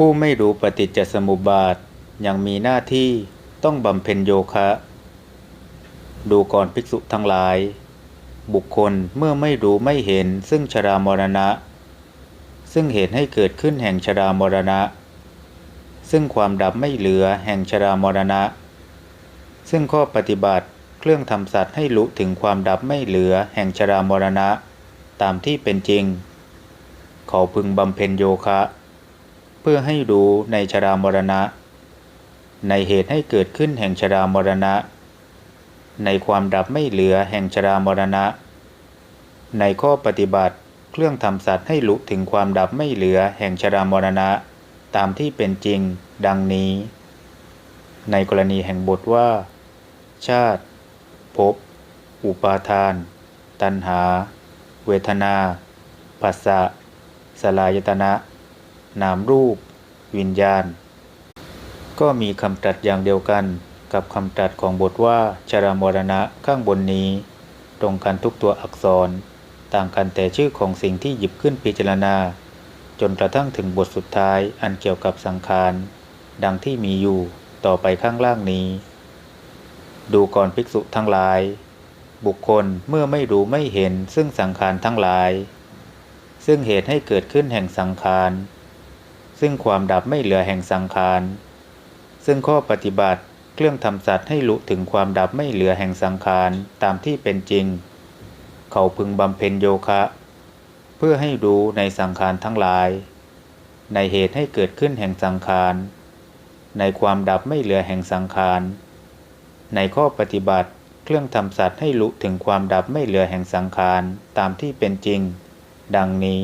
ผู้ไม่รู้ปฏิจจสมุปบาทยังมีหน้าที่ต้องบำเพ็ญโยคะ ดูก่อนภิกษุทั้งหลาย บุคคลเมื่อไม่รู้ไม่เห็นซึ่งชรามรณะ ซึ่งเหตุให้เกิดขึ้นแห่งชรามรณะ ซึ่งความดับไม่เหลือแห่งชรามรณะ ซึ่งข้อปฏิบัติเครื่องทำสัตว์ให้รู้ถึงความดับไม่เหลือแห่งชรามรณะ ตามที่เป็นจริง เขาพึงบำเพ็ญโยคะ พื่อให้รู้ในชรามรณะ ในเหตุให้เกิดขึ้นแห่งชรามรณะ ในความดับไม่เหลือแห่งชรามรณะ ในข้อปฏิบัติเครื่องทำสัตว์ให้รู้ถึงความดับไม่เหลือแห่งชรามรณะ ตามที่เป็นจริง ดังนี้ ในกรณีแห่งบทว่า ชาติภพอุปาทาน ตัณหา เวทนาปัสสะสลายตนะ นามรูป วิญญาณ ก็มีคำตรัสอย่างเดียวกันกับคำตรัสของบทว่าชรามรณะข้างบนนี้ ตรงกันทุกตัวอักษร ต่างกันแต่ชื่อของสิ่งที่หยิบขึ้นพิจารณา จนกระทั่งถึงบทสุดท้ายอันเกี่ยวกับสังขาร ดังที่มีอยู่ต่อไปข้างล่างนี้ ดูก่อนภิกษุทั้งหลาย บุคคลเมื่อไม่รู้ไม่เห็นซึ่งสังขารทั้งหลาย ซึ่งเหตุให้เกิดขึ้นแห่งสังขาร ซึ่งความดับไม่เหลือแห่งสังขาร ซึ่งข้อปฏิบัติเครื่องทำสัตว์ให้รู้ถึงความดับไม่เหลือแห่งสังขารตามที่เป็นจริง เขาพึงบำเพ็ญโยคะ เพื่อให้รู้ในสังขารทั้งหลาย ในเหตุให้เกิดขึ้นแห่งสังขาร ในความดับไม่เหลือแห่งสังขาร ในข้อปฏิบัติเครื่องทำสัตว์ให้รู้ถึงความดับไม่เหลือแห่งสังขารตามที่เป็นจริง ดังนี้